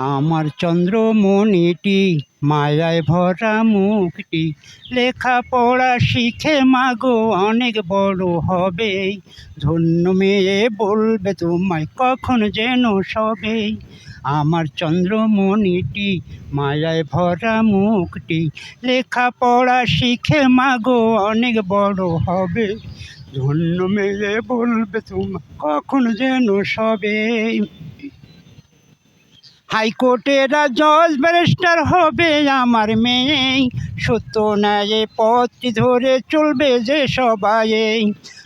আমার চন্দ্রমণিটি, মায়ায় ভরা মুখটি, লেখাপড়া শিখে মাগো, অনেক বড় হবে। ধন্য মেয়ে বলবে তোমায়, কখন যেন সবে। আমার চন্দ্রমণিটি, মায়ায় ভরা মুখটি, লেখাপড়া শিখে মাগো, অনেক বড় হবে। ধন্য মেয়ে বলবে তোমায়, কখন যেন সবে। হাইকোর্টের জজ ব্যারিস্টার হবে আমার মেয়ে। সত্য ন্যায় পথটি ধরে চলবে যে সবাই।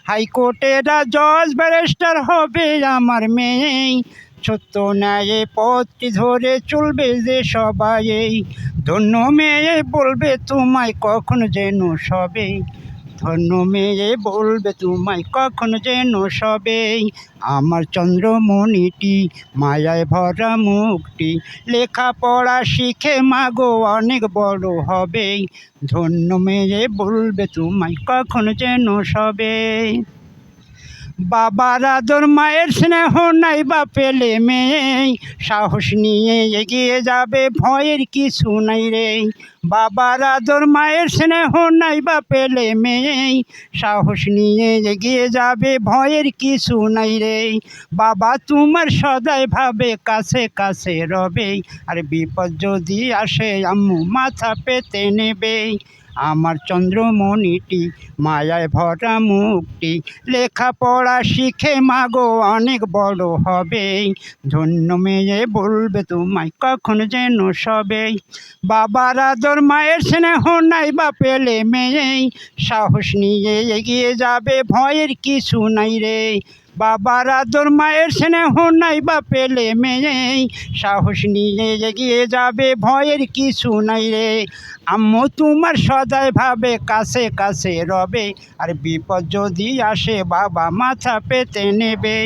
হাইকোর্টের জজ ব্যারিস্টার হবে আমার মেয়ে। সত্য ন্যায় পথটি ধরে চলবে যে সবাই। ধন্য মেয়ে বলবে, তোমায় কখন যেন সবে ধন্য মেয়ে বলবে, তোমায় কখন যেন সবে? আমার চন্দ্রমণিটি, মায়ায় ভরা মুখটি, লেখাপড়া শিখে মাগো অনেক বড় হবে। ধন্য মেয়ে বলবে, তোমায় কখন যেন সবে? বাবার আদর, মায়ের স্নেহ নাই বা পেলে মেয়ে। সাহস নিয়ে এগিয়ে যাবে, ভয়ের কিছু নাই রে। বাবার আদর, মায়ের স্নেহ নাই বা পেলে মেয়ে। সাহস নিয়ে এগিয়ে যাবে, ভয়ের কিছু নাই রে। বাবা তোমার সদাই ভাবে, কাছে কাছে রবে। আর বিপদ যদি আসে, আম্মু মাথা পেতে নেবে। আমার চন্দ্রমণিটি, মায়ায় ভরা মুখটি লেখাপড়া শিখে মাগো, অনেক বড় হবে ধন্য মেয়ে বলবে তোমায়, কখন যেন সবে। বাবার আদর, মায়ের স্নেহ নাই বা পেলে মেয়ে সাহস নিয়ে এগিয়ে যাবে, ভয়ের কিছু নাই রে। বাবার আদর, মায়ের স্নেহ নাই বা পেলে মেয়ে। সাহস নিয়ে এগিয়ে যাবে, ভয়ের কিছু নাই রে। আম্মু তোমার সদাই ভাবে, কাছে কাছে রবে। আর বিপদ যদি আসে, বাবা মাথা পেতে নেবে।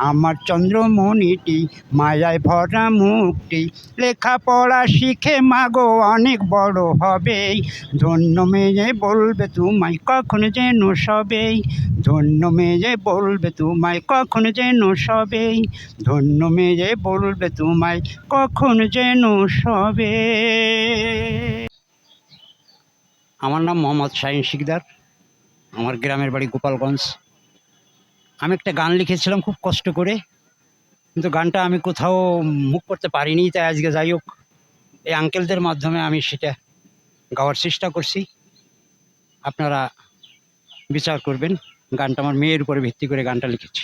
আমার চন্দ্রমণিটি মায়ায় ভরা মুখটি লেখাপড়া শিখে মাগো অনেক বড় হবে। ধন্য মেয়ে বলবে তোমায় কখন যেন সবে। ধন্য মেয়ে বলবে তোমায় কখন যেন সবে। ধন্য মেয়ে বলবে তোমায় কখন যেন সবে। আমার নাম মোহাম্মদ শাহিন শিকদার। আমার গ্রামের বাড়ি গোপালগঞ্জ। আমি একটা গান লিখেছিলাম খুব কষ্ট করে, কিন্তু গানটা আমি কোথাও মুখ করতে পারিনি, তাই আজকে যাই হোক, এই আঙ্কেলদের মাধ্যমে আমি সেটা গাওয়ার চেষ্টা করছি। আপনারা বিচার করবেন, গানটা আমার মেয়ের উপরে ভিত্তি করে গানটা লিখেছি।